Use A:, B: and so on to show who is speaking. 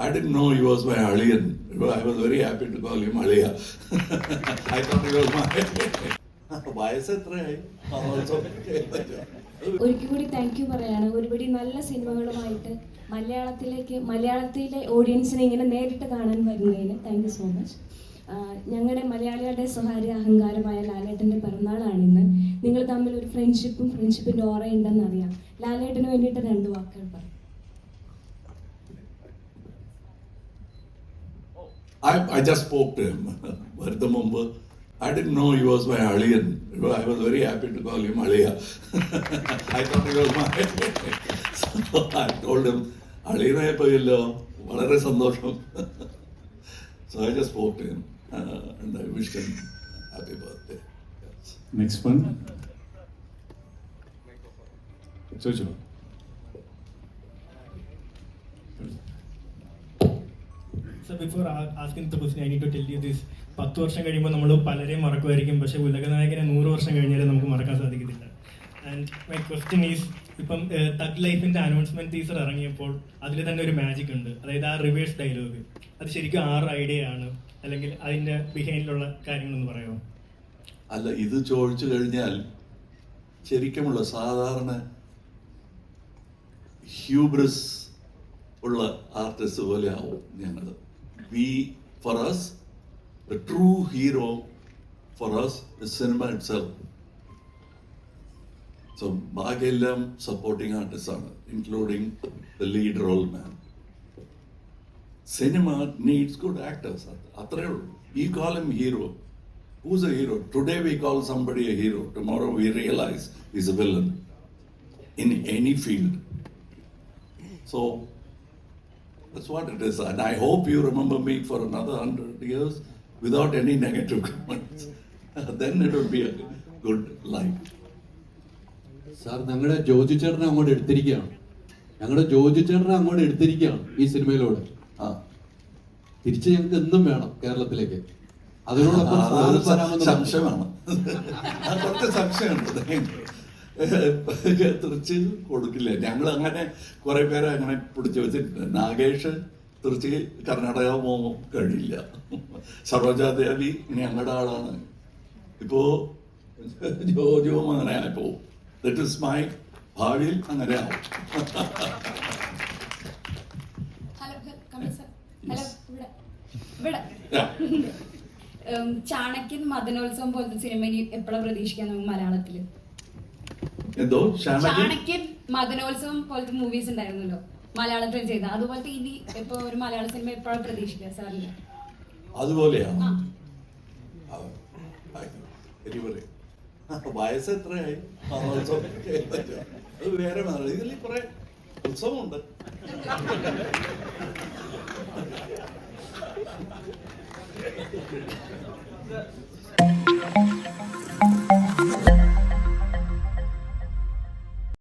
A: I didn't know he was my Aliyan. I was very happy to call him Aliya. I thought he was my. വയസ്സ് എത്രയായി
B: ഒരിക്കൽ കൂടി thank you പറയാണ് ഒരുപടി നല്ല സിനിമകളുമായിട്ട് മലയാളത്തിലേക്ക് മലയാളത്തിലെ ഓഡിയൻസിനെ ഇങ്ങനെ നേരിട്ട് കാണാൻ വരുന്നതിന് താങ്ക് യു സോ മച്ച് ഞങ്ങളുടെ മലയാളികളുടെ സ്വകാര്യ അഹങ്കാരമായ ലാലേട്ടന്റെ പിറന്നാളാണ് ഇന്ന് നിങ്ങൾ തമ്മിൽ ഒരു ഫ്രണ്ട്ഷിപ്പും ഫ്രണ്ട്ഷിപ്പിന്റെ ഓറ ഉണ്ടെന്ന് അറിയാം ലാലേട്ടന് വേണ്ടിയിട്ട് രണ്ട് വാക്കുകൾ പറയും
A: I, I just spoke to him. മുമ്പ് I didn't know he was my alien. I was very happy to call him Aliya. I thought he was my. so I told him, Alina പോയല്ലോ വളരെ സന്തോഷം so I just spoke to him uh, and I wished him happy birthday. Yes.
C: Next one ചോദിച്ചോ
D: So before a- asking question I need to tell you this. പത്ത് വർഷം കഴിയുമ്പോൾ നമ്മൾ പലരെയും മറക്കുമായിരിക്കും. പക്ഷെ ഉലകനായകനെ നൂറ് വർഷം കഴിഞ്ഞാലും നമുക്ക് മറക്കാൻ സാധിക്കത്തില്ല. ആൻഡ് മൈ ക്വസ്റ്റ്യൻ ഈസ് ഇപ്പം തഗ് ലൈഫിന്റെ അനൗൺസ്മെന്റ് ടീസർ ഇറങ്ങിയപ്പോൾ അതിൽ തന്നെ ഒരു മാജിക് ഉണ്ട്. അതായത് ആ റിവേഴ്സ് ഡയലോഗ് അത് ശരിക്കും ആറ് ഐഡിയ ആണ്. അല്ലെങ്കിൽ അതിന്റെ ബിഹൈൻഡിലുള്ള കാര്യങ്ങളൊന്ന് പറയാമോ?
A: അല്ല ഇത് ചോദിച്ചു കഴിഞ്ഞാൽ ശരിക്കുമുള്ള സാധാരണ ഹ്യൂബ്രസ് ഉള്ള ആർട്ടിസ്റ്റ് പോലെ ആവും ഞങ്ങൾ we, for us, the true hero for us is cinema itself. So Bhagellam supporting artists are, including the lead role man. Cinema needs good actors. We call him hero. Who's a hero? Today we call somebody a hero. Tomorrow we realize he's a villain in any field. So that's what it is. And I hope you remember me for another hundred years without any negative comments. then it will be a good life.
E: Sir ഞങ്ങളുടെ ജോജി ചേട്ടനെ അങ്ങോട്ട് എടുത്തിരിക്കുകയാണ് ഞങ്ങളുടെ ജോജി ചേട്ടനെ അങ്ങോട്ട് എടുത്തിരിക്കുകയാണ് ഈ സിനിമയിലൂടെ
A: Ah.
E: തിരിച്ച് ഞങ്ങൾക്ക് എന്നും വേണം കേരളത്തിലേക്ക് അതിനോടൊപ്പം
A: സംശയമാണ് സംശയമുണ്ട് തിരിച്ച് കൊടുക്കില്ല? ഞങ്ങൾ അങ്ങനെ കുറെ പേരെ അങ്ങനെ പിടിച്ചു വെച്ചിട്ടുണ്ട്. നാഗേഷ് തൃച്ചി കർണാടക പോകുമ്പോൾ കഴിയില്ല. സരോജാദേവി ഞങ്ങളുടെ ആളാണ്. ഇപ്പോ ജോജുവും അങ്ങനെ ആയിപ്പോ ദറ്റ് ഇസ് മൈ ഭാവിയിൽ അങ്ങനെ ആവും.
F: ചാണക്യൻ മദനോത്സവം പോലത്തെ സിനിമ ഇനി എപ്പോഴാണ് പ്രതീക്ഷിക്കാൻ നമുക്ക് മലയാളത്തിൽ?
A: എന്തോ?
F: ചാണക്യൻ മദനോത്സവം പോലത്തെ മൂവീസ് ഉണ്ടായിരുന്നല്ലോ. മലയാളത്തിൽ ചെയ്ത. അതുപോലത്തെ ഇനി ഇപ്പൊ ഒരു മലയാള സിനിമ എപ്പോഴാണ് പ്രതീക്ഷിക്കുക സാറിന്?
A: അതുപോലെയാണ്. വയസ്സ് എത്രയായി? അത് വേറെ ഇതിൽ കുറെ ഉത്സവമുണ്ട്.